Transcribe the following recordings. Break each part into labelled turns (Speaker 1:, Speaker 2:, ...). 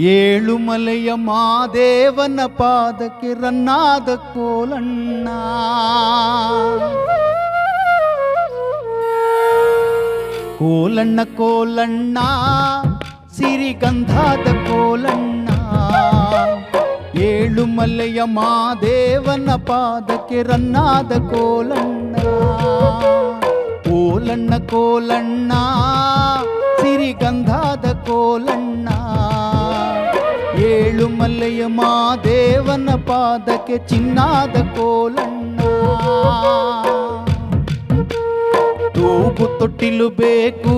Speaker 1: ಏಳು ಮಲೆಯ ಮಾದೇವನ ಪಾದಕ್ಕೆ ರನ್ನಾದ ಕೋಲಣ್ಣ ಕೋಲಣ್ಣ ಕೋಲಣ್ಣ ಸಿರಿಗಂಧಾದ ಕೋಲಣ್ಣ ಏಳು ಮಲೆಯ ಮಾದೇವನ ಪಾದಕ್ಕೆ ರನ್ನಾದ ಕೋಲಣ್ಣ ಕೋಲಣ್ಣ ಕೋಲಣ್ಣ ಸಿರಿಗಂಧಾದ ಕೋಲಣ್ಣ ಏಳು ಮಲೆಯ ಮಾದೇವನ ಪಾದಕ್ಕೆ ಚಿನ್ನಾದ ಕೋಲಣ್ಣ. ತೂಗು ತೊಟ್ಟಿಲು ಬೇಕು,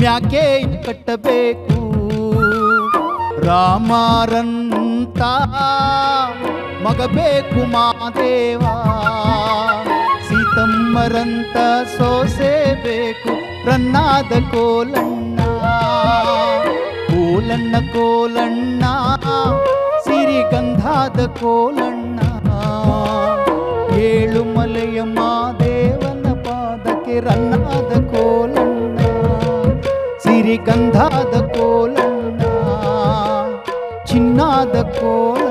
Speaker 1: ಮ್ಯಾಕೆ ಕಟ್ಟಬೇಕು. ರಾಮರಂತ ಮಗ ಬೇಕು ಮಾದೇವ ಸೀತಮ್ಮರಂತ ಸೋಸೆ ಬೇಕು, ರನ್ನಾದ ಕೋಲಣ್ಣ. ಕೋಲಣ್ಣ ಕೋಲಣ್ಣ ಸಿರಿಗಂಧಾದ ಕೋಲಣ್ಣ ಏಳು ಮಲೆಯ ಮಾದೇವನ ಪಾದಕ್ಕೆ ರನ್ನಾದ ಕೋಲಣ್ಣ ಸಿರಿಗಂಧಾದ ಕೋಲಣ್ಣ ಚಿನ್ನಾದ ಕೋಲಣ್ಣ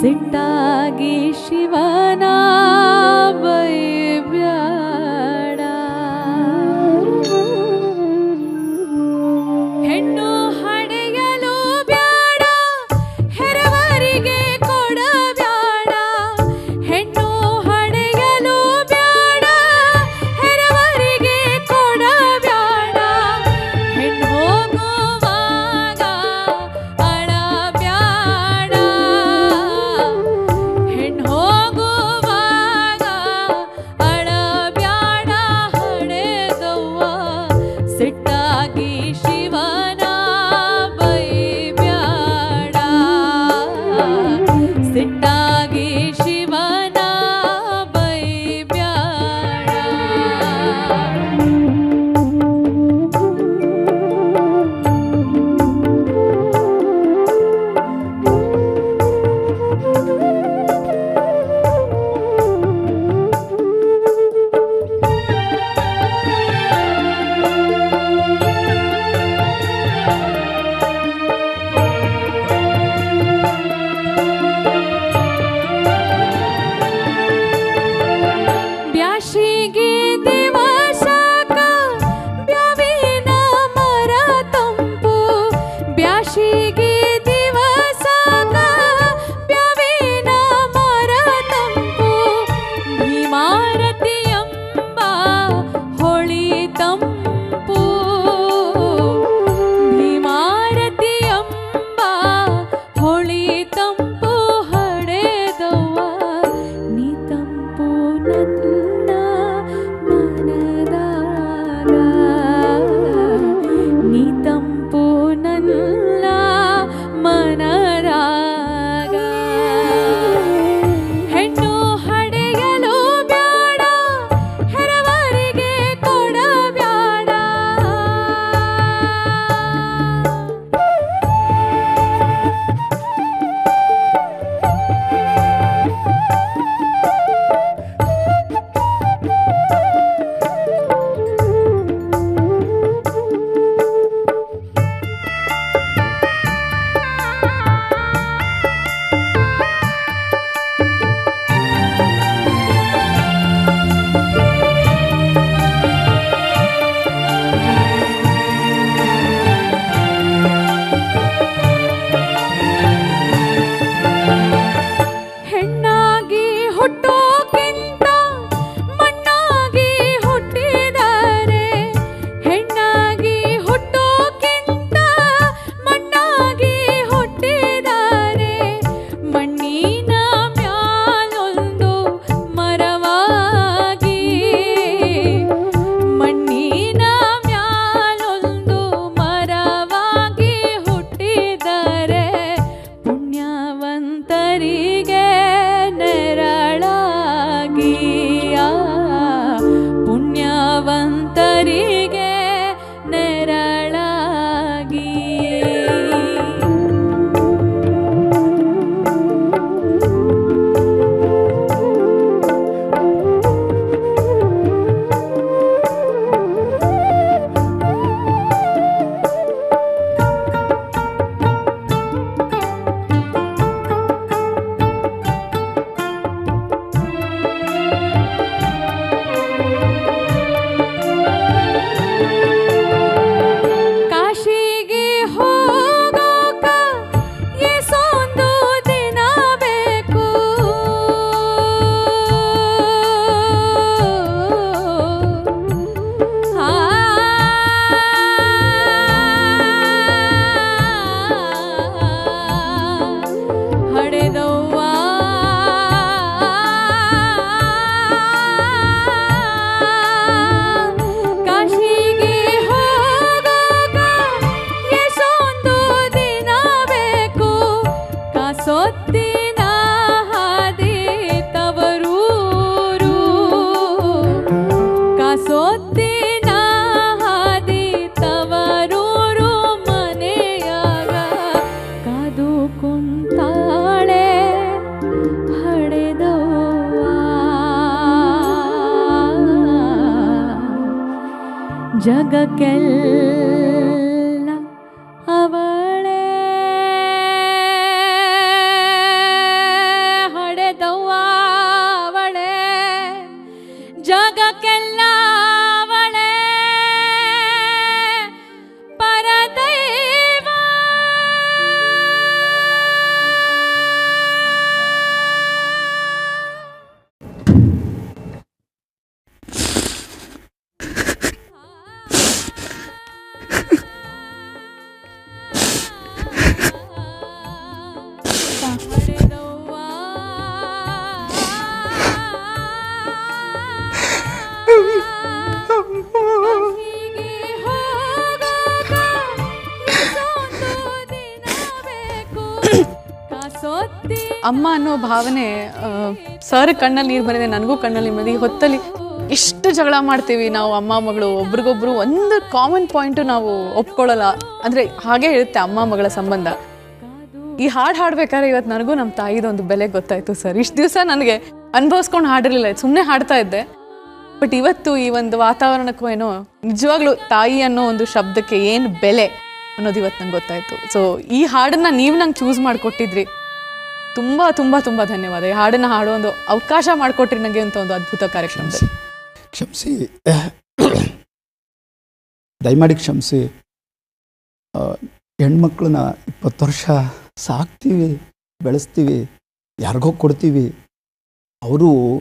Speaker 2: सिट्टागी शिवनाब
Speaker 3: ಅಮ್ಮ ಅನ್ನೋ ಭಾವನೆ ಸರ್ ಕಣ್ಣಲ್ಲಿ ನೀರು ಬಂದಿದೆ ನನಗೂ ಕಣ್ಣಲ್ಲಿ ಬಂದಿದೆ ಈ ಹೊತ್ತಲ್ಲಿ ಎಷ್ಟು ಜಗಳ ಮಾಡ್ತೀವಿ ನಾವು ಅಮ್ಮ, ಮಗಳು, ಒಬ್ರಿಗೊಬ್ರು. ಒಂದು ಕಾಮನ್ ಪಾಯಿಂಟು ನಾವು ಒಪ್ಕೊಳ್ಳಲ್ಲ. ಅಂದರೆ ಹಾಗೆ ಇರುತ್ತೆ ಅಮ್ಮ, ಮಗಳ ಸಂಬಂಧ. ಈ ಹಾಡು ಹಾಡ್ಬೇಕಾದ್ರೆ ಇವತ್ತು ನನಗೂ ನಮ್ಮ ತಾಯಿದೊಂದು ಬೆಲೆ ಗೊತ್ತಾಯ್ತು ಸರ್. ಇಷ್ಟು ದಿವಸ ನನಗೆ ಅನುಭವಿಸ್ಕೊಂಡು ಹಾಡಿರಲಿಲ್ಲ. ಸುಮ್ಮನೆ ಹಾಡ್ತಾ ಇದ್ದೆ. ಬಟ್ ಇವತ್ತು ಈ ಒಂದು ವಾತಾವರಣಕ್ಕೂ ಏನೋ ನಿಜವಾಗ್ಲೂ ತಾಯಿ ಅನ್ನೋ ಒಂದು ಶಬ್ದಕ್ಕೆ ಏನು ಬೆಲೆ ಅನ್ನೋದು ಇವತ್ತು ನಂಗೆ ಗೊತ್ತಾಯ್ತು. ಸೊ ಈ ಹಾಡನ್ನ ನೀವು ನಂಗೆ ಚೂಸ್ ಮಾಡಿಕೊಟ್ಟಿದ್ರಿ. ತುಂಬ ತುಂಬ ತುಂಬ ಧನ್ಯವಾದ. ಈ ಹಾಡನ್ನ ಹಾಡೋ ಒಂದು ಅವಕಾಶ ಮಾಡಿಕೊಟ್ರಿ ನನಗೆ ಅಂತ ಒಂದು ಅದ್ಭುತ ಕಾರ್ಯಕ್ರಮ.
Speaker 1: ಕ್ಷಮಿಸಿ. ದಯಮಾಡಿ ಕ್ಷಮಿಸಿ. ಹೆಣ್ಮಕ್ಳನ್ನ ಇಪ್ಪತ್ತು ವರ್ಷ ಸಾಕ್ತೀವಿ, ಬೆಳೆಸ್ತೀವಿ, ಯಾರಿಗೋ ಕೊಡ್ತೀವಿ. ಅವರು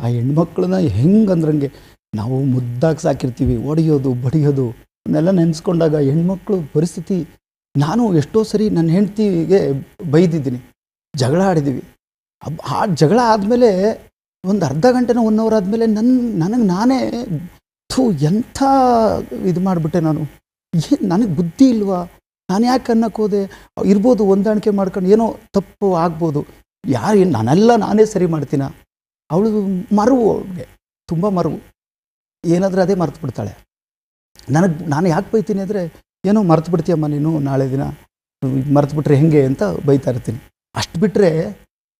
Speaker 1: ಆ ಹೆಣ್ಮಕ್ಳನ್ನ ಹೆಂಗಂದ್ರಂಗೆ ನಾವು ಮುದ್ದಾಗಿ ಸಾಕಿರ್ತೀವಿ, ಒಡೆಯೋದು, ಬಡಿಯೋದು, ಅನ್ನೆಲ್ಲ ನೆನೆಸ್ಕೊಂಡಾಗ ಹೆಣ್ಮಕ್ಳು ಪರಿಸ್ಥಿತಿ, ನಾನು ಎಷ್ಟೋ ಸರಿ ನನ್ನ ಹೆಂಡ್ತಿಗೆ ಬೈದಿದ್ದೀನಿ. ಜಗಳ ಆಡಿದ್ದೀವಿ. ಆ ಜಗಳ ಆದಮೇಲೆ ಒಂದು ಅರ್ಧ ಗಂಟೆನ ಒನ್ ಅವರ್ ಆದಮೇಲೆ ನನ್ನ ನನಗೆ ನಾನೇ ಥೂ ಎಂಥ ಇದು ಮಾಡಿಬಿಟ್ಟೆ ನಾನು. ಏನು ನನಗೆ ಬುದ್ಧಿ ಇಲ್ವಾ? ನಾನು ಯಾಕೆ ಅನ್ನಕ್ಕೆ ಹೋದೆ? ಇರ್ಬೋದು ಹೊಂದಾಣಿಕೆ ಮಾಡ್ಕೊಂಡು ಏನೋ ತಪ್ಪು ಆಗ್ಬೋದು. ಯಾರು ನಾನೆಲ್ಲ ನಾನೇ ಸರಿ ಮಾಡ್ತೀನ? ಅವಳು ಮರುವು ಅವಳಿಗೆ, ತುಂಬ ಮರುವು. ಏನಾದರೂ ಅದೇ ಮರ್ತು ಬಿಡ್ತಾಳೆ. ನನಗೆ, ನಾನು ಯಾಕೆ ಬೈತೀನಿ ಅಂದರೆ, ಏನೋ ಮರ್ತು ಬಿಡ್ತೀಯಮ್ಮ ನೀನು ನಾಳೆ ದಿನ, ಮರ್ತು ಬಿಟ್ರೆ ಹೆಂಗೆ ಅಂತ ಬೈತಾ ಇರ್ತೀನಿ. ಅಷ್ಟು ಬಿಟ್ಟರೆ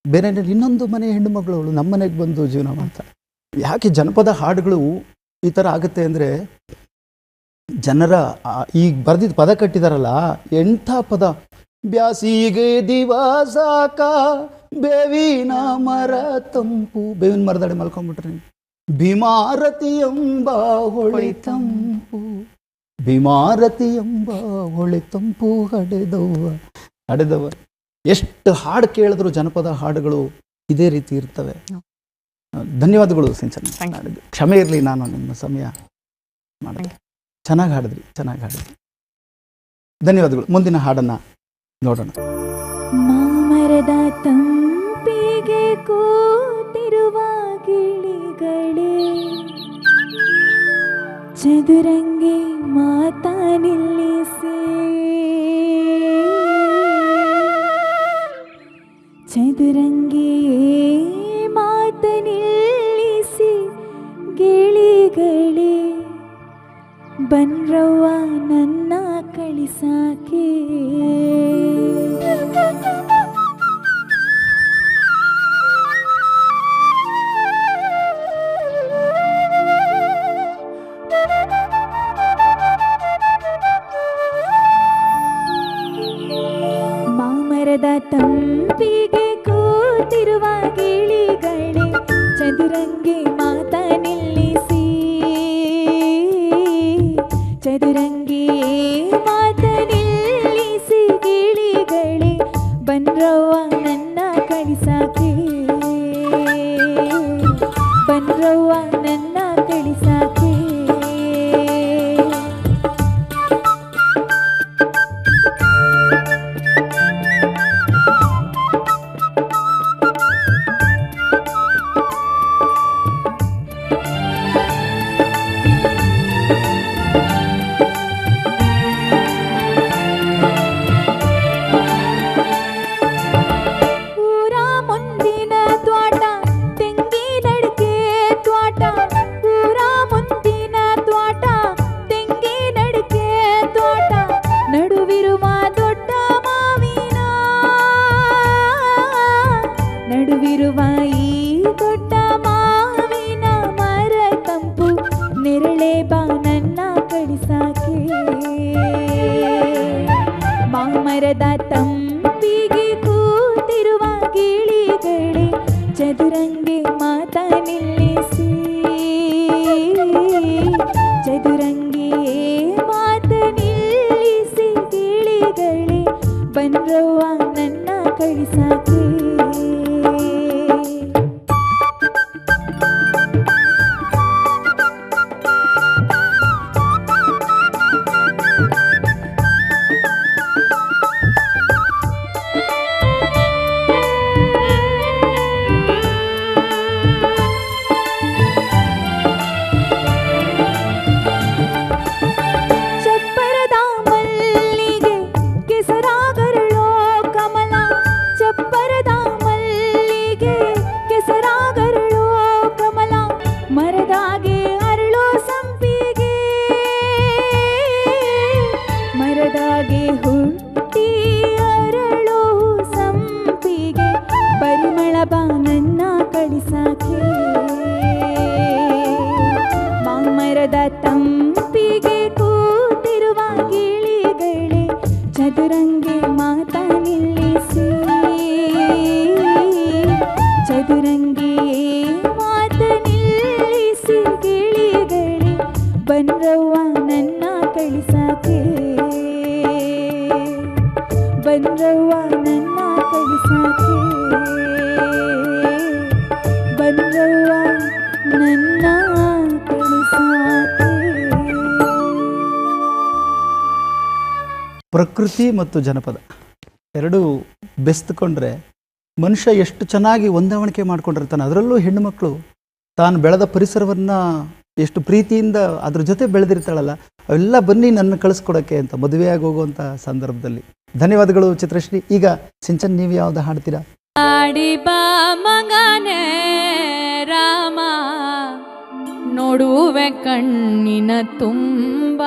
Speaker 1: ಬೇರೆ ಇನ್ನೊಂದು ಮನೆ ಹೆಣ್ಣು ಮಗಳು ನಮ್ಮ ಮನೆಗೆ ಬಂದು ಜೀವನ ಮಾಡ್ತಾಳೆ ಯಾಕೆ ಜನಪದ ಹಾಡುಗಳು ಈ ಥರ ಆಗುತ್ತೆ ಅಂದರೆ ಜನರ ಈಗ ಬರೆದಿದ್ದ ಪದ ಕಟ್ಟಿದಾರಲ್ಲ, ಎಂಥ ಪದ? ಬ್ಯಾಸಿಗೆ ದಿವಸಾಕ ಬೇವಿನ ಮರ ತಂಪು. ಬೇವಿನ ಮರದಾಡಿ ಮಲ್ಕೊಂಡ್ಬಿಟ್ರಿ ಭೀಮಾರತಿ ಎಂಬ ಹೊಳೆ ತಂಪು. ಭೀಮಾರತಿ ಎಂಬ ಹೊಳೆ ತಂಪು ಹಡೆದವ್ವ ಹಡೆದವ ಎಷ್ಟು ಹಾಡು ಕೇಳಿದ್ರು ಜನಪದ ಹಾಡುಗಳು ಇದೇ ರೀತಿ ಇರ್ತವೆ. ಧನ್ಯವಾದಗಳು ಸಿಂಚನ. ಕ್ಷಮೆ ಇರಲಿ ನಾನು ನಿಮ್ಮ ಸಮಯ ಮಾಡಿದೆ. ಚೆನ್ನಾಗಿ ಹಾಡಿದ್ರಿ ಚೆನ್ನಾಗಿ ಹಾಡಿದ್ರಿ. ಧನ್ಯವಾದಗಳು. ಮುಂದಿನ ಹಾಡನ್ನ ನೋಡೋಣ.
Speaker 2: ಮಾಮರದ ತಂಪಿಗೆ ಕೂತಿರುವ ಗಿಳಿಗಳೇ ಚದುರಂಗಿ ಮಾತಾ ನಿಲ್ಲಿಸಿ. ಚದುರಂಗಿಯೇ ಮಾತನಿಲ್ಲಿಸಿ ಗಿಳಿಗಳೇ ಬನ್ರವ್ವ ನನ್ನ ಕಳಿಸಾಕೆ ಚದುರಂಗೆ
Speaker 4: ಪ್ರಕೃತಿ ಮತ್ತು ಜನಪದ ಎರಡೂ ಬೆಸ್ತ್ಕೊಂಡ್ರೆ ಮನುಷ್ಯ ಎಷ್ಟು ಚೆನ್ನಾಗಿ ಹೊಂದಾವಣಿಕೆ ಮಾಡ್ಕೊಂಡಿರ್ತಾನೆ, ಅದರಲ್ಲೂ ಹೆಣ್ಣುಮಕ್ಕಳು ತಾನು ಬೆಳೆದ ಪರಿಸರವನ್ನು ಎಷ್ಟು ಪ್ರೀತಿಯಿಂದ ಅದ್ರ ಜೊತೆ ಬೆಳೆದಿರ್ತಾಳಲ್ಲ, ಅವೆಲ್ಲ ಬನ್ನಿ ನನ್ನ ಕಳಿಸ್ಕೊಡೋಕ್ಕೆ ಅಂತ ಮದುವೆಯಾಗಿ ಹೋಗುವಂಥ ಸಂದರ್ಭದಲ್ಲಿ. ಧನ್ಯವಾದಗಳು ಚಿತ್ರಶ್ರೀ. ಈಗ ಸಿಂಚನ್, ನೀವು ಯಾವ್ದು ಹಾಡ್ತೀರಾ?
Speaker 5: ರಾಮ, ನೋಡುವೆ ಕಣ್ಣಿನ ತುಂಬ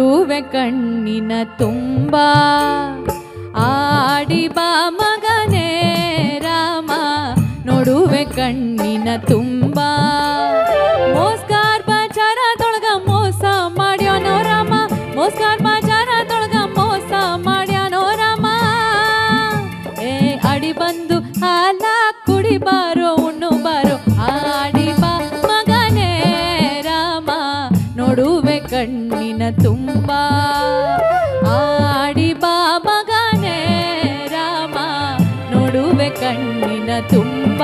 Speaker 5: ನೋಡುವೆ ಕಣ್ಣಿನ ತುಂಬ. ಆಡಿ ಬಾ ಮಗನೇ ರಾಮ ನೋಡುವೆ ಕಣ್ಣಿನ ತುಂಬ. ತುಂಬ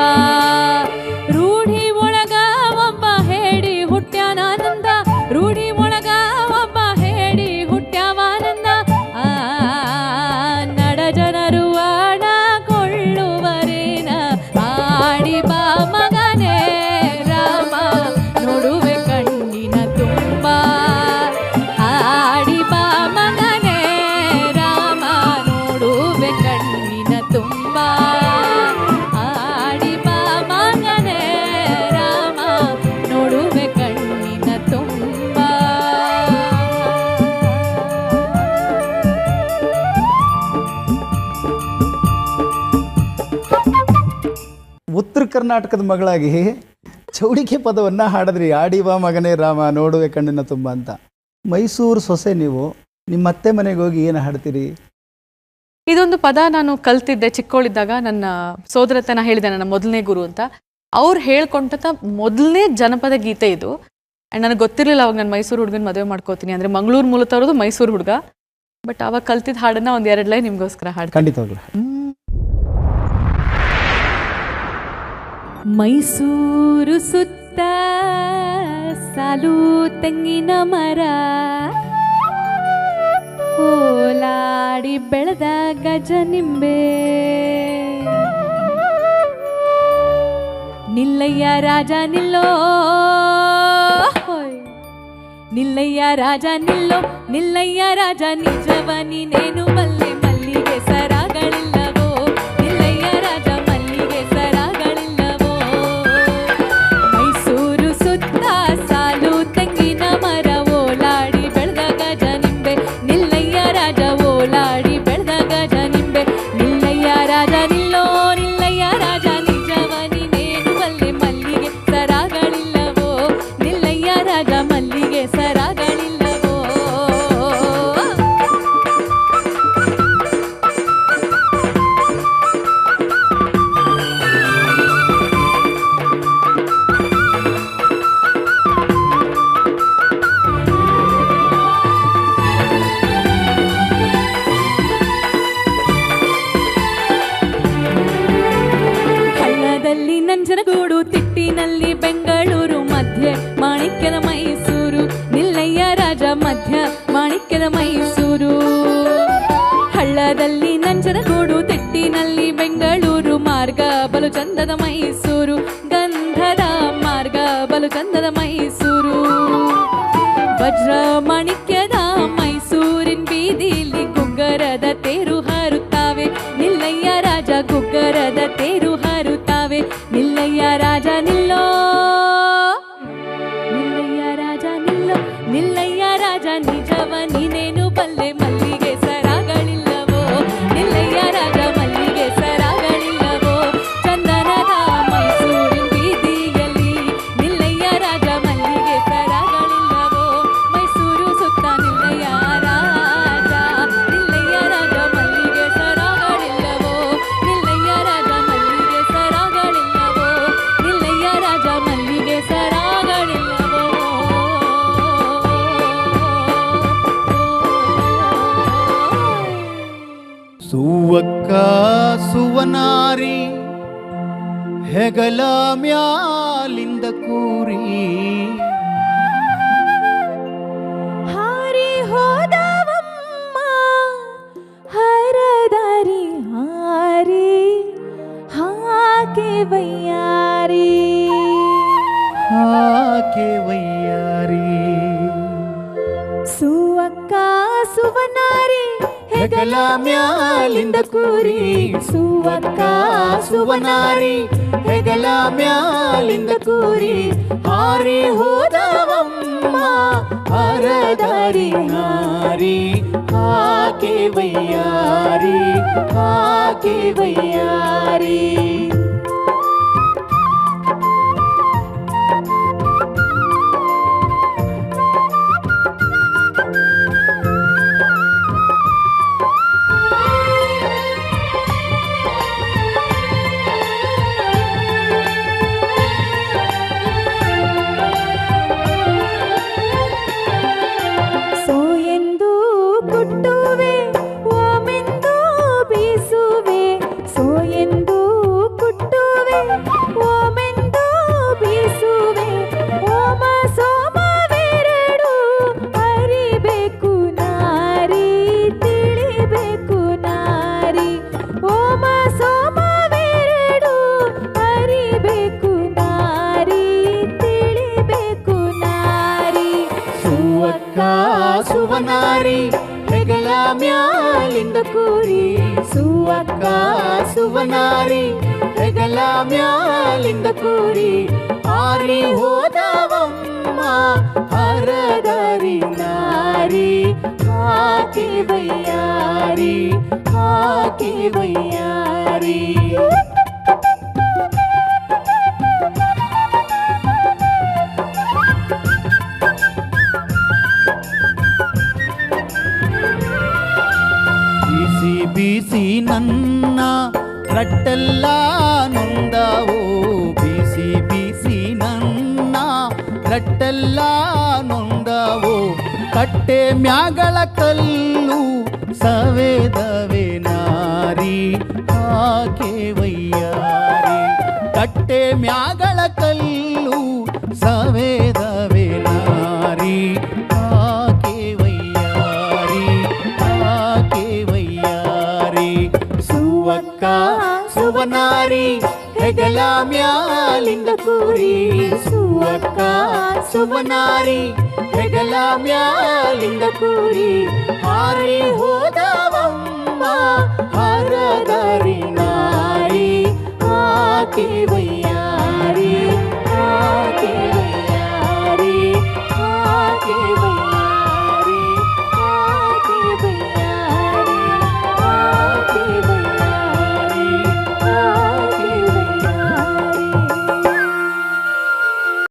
Speaker 4: ಕರ್ನಾಟಕದ ಮಗಳಾಗಿ ಚೌಡಿಕೆ ಪದವನ್ನು ಹಾಡಿದ್ರಿ. ಆಡಿವಾ ಮಗನೇ ರಾಮ ನೋಡುವೆ ಕಣ್ಣಿನ ತುಂಬ ಅಂತ. ಮೈಸೂರು ಸೊಸೆ ನೀವು ನಿಮ್ಮ ಅತ್ತೆ ಮನೆಗೆ ಹೋಗಿ ಏನು ಹಾಡ್ತೀರಿ?
Speaker 3: ಇದೊಂದು ಪದ ನಾನು ಕಲ್ತಿದ್ದೆ ಚಿಕ್ಕವಳಿದ್ದಾಗ ನನ್ನ ಸೋದರತನ ಹೇಳಿದೆ ನನ್ನ ಮೊದಲನೇ ಗುರು ಅಂತ. ಅವ್ರು ಹೇಳ್ಕೊಂಡ ಮೊದಲನೇ ಜನಪದ ಗೀತೆ ಇದು. ಆ್ಯಂಡ್ ನನಗೆ ಗೊತ್ತಿರಲಿಲ್ಲ ಅವಾಗ ನಾನು ಮೈಸೂರು ಹುಡುಗನ ಮದುವೆ ಮಾಡ್ಕೋತೀನಿ ಅಂದರೆ ಮಂಗಳೂರು ಮೂಲತವ್ರದ್ದು ಮೈಸೂರು ಹುಡುಗ. ಬಟ್ ಅವಾಗ ಕಲ್ತಿದ್ದ ಹಾಡನ್ನ ಒಂದು ಎರಡು ಲೈನ್ ನಿಮಗೋಸ್ಕರ ಹಾಡ್ತೀನಿ.
Speaker 4: ಖಂಡಿತವಾಗ್ಲು.
Speaker 5: ಮೈಸೂರು ಸುತ್ತ ಸಾಲು ತೆಂಗಿನ ಮರ. ಓಲಾಡಿ ಬೆಳೆದ ಗಜ ನಿಂಬೆ. ನಿಲ್ಲಯ್ಯ ರಾಜ ನಿಲ್ಲೋ. ನಿಲ್ಲಯ್ಯ ರಾಜ ನಿಲ್ಲೋ. ನಿಲ್ಲಯ್ಯ ರಾಜ ನಿಜವ ನೀನೇನು?
Speaker 1: ಹೆಗಲ ಮ್ಯಾಲಿಂದ ಕೂರಿ ಹೆಗಲ ಮ್ಯಾಲಿಂದ ಕೂರಿ ಸುವಕ್ಕ ಸುವನಾರಿ ಹೆಗಲ ಮ್ಯಾಲಿಂದ ಕೂರಿ ಹಾರಿ ಹೋದವಮ್ಮ ಹರದಾರಿ ನಾರಿ ಆಕೆ ವಯ್ಯಾರಿ ಆಕೆ ವಯ್ಯಾರಿ
Speaker 5: ನಾರಿ
Speaker 1: ಹಾಕಿ ಬಯ್ಯಾರಿ ಹಾಕಿ ಬಯ್ಯಾರಿ ಬೀಸಿ ಬೀಸಿ ನನ್ನ ರಟ್ಟೆಲ್ಲ ನೊಂದವು ಬೀಸಿ ಬೀಸಿ ನನ್ನ ರಟ್ಟೆಲ್ಲ ನೊಂದವು ಕಟ್ಟೆ ಮ್ಯಾಗಳ ಕಲ್ಲು ಸವೇದವೆ ನಾರಿ ಹಾಕೆ ವಯ್ಯಾರಿ ಕಟ್ಟೆ ಮ್ಯಾಗಳ ಕಲ್ಲು ಸವೇದವೆ ನಾರಿ ಹಾಕೆ ವಯ್ಯಾರಿ ಹಾಕೆ ವಯ್ಯಾರಿ ಸುವಕ್ಕ ಸುವನಾರಿ ಹೆಗಲ ಮ್ಯಾಲಿಂದ ಕೂರಿ ಸುವಕ್ಕ ಸುವನಾರಿ రమ్య లింగపూరి హరి హోదవమ్మ హరదరి నారి ఆకి వయ్యారి ఆకి